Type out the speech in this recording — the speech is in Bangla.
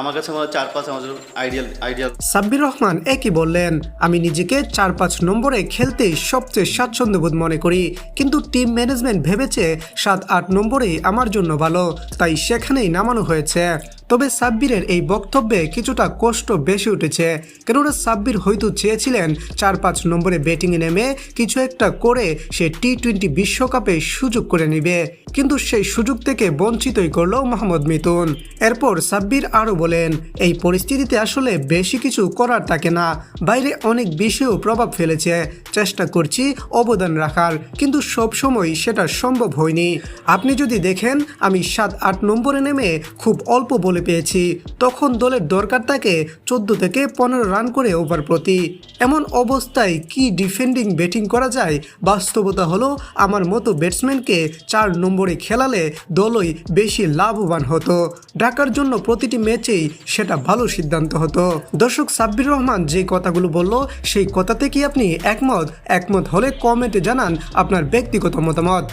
আমার কাছে মনে চার পাঁচ আমাদের আইডিয়াল আইডিয়াল সাব্বির রহমান একই বললেন, আমি নিজেকে চার পাঁচ নম্বরে খেলতে সবচেয়ে স্বাচ্ছন্দ্যবোধ মনে করি। কিন্তু টিম ম্যানেজমেন্ট ভেবেছে সাত আট নম্বরেই আমার জন্য ভালো। তাই সেখানেই নামানো হয়েছে। তবে সাব্বিরের এই বক্তব্যে কিছুটা কষ্ট বেশি উঠেছে। কেননা সাব্বির হয়তো চেয়েছিলেন চার পাঁচ নম্বরে ব্যাটিংয়ে নেমে কিছু একটা করে সে টি টোয়েন্টি বিশ্বকাপে সুযোগ করে নেবে। কিন্তু সেই সুযোগ থেকে বঞ্চিতই করল মোহাম্মদ মিতুন এরপর সাব্বির আরও বলেন, এই পরিস্থিতিতে আসলে বেশি কিছু করার থাকে না। বাইরে অনেক বেশিও প্রভাব ফেলেছে। চেষ্টা করছি অবদান রাখার, কিন্তু সব সময় সেটা সম্ভব হয়নি। আপনি যদি দেখেন, আমি সাত আট নম্বরে নেমে খুব অল্প বলে পেয়েছি। তখন দলের দরকার থাকে চোদ্দ থেকে পনেরো রান করে ওভার প্রতি। এমন অবস্থায় কি ডিফেন্ডিং ব্যাটিং করা যায়? বাস্তবতা হলো, আমার মতো ব্যাটসম্যানকে চার নম্বরে খেলালে দলই বেশি লাভবান হতো। ঢাকার জন্য প্রতিটি ম্যাচেই সেটা ভালো সিদ্ধান্ত হতো। দর্শক সাব্বির রহমান যে কথাগুলো বলল, সেই কথাতে কি আপনি একমত? একমত হলে কমেন্টে জানান আপনার ব্যক্তিগত মতামত।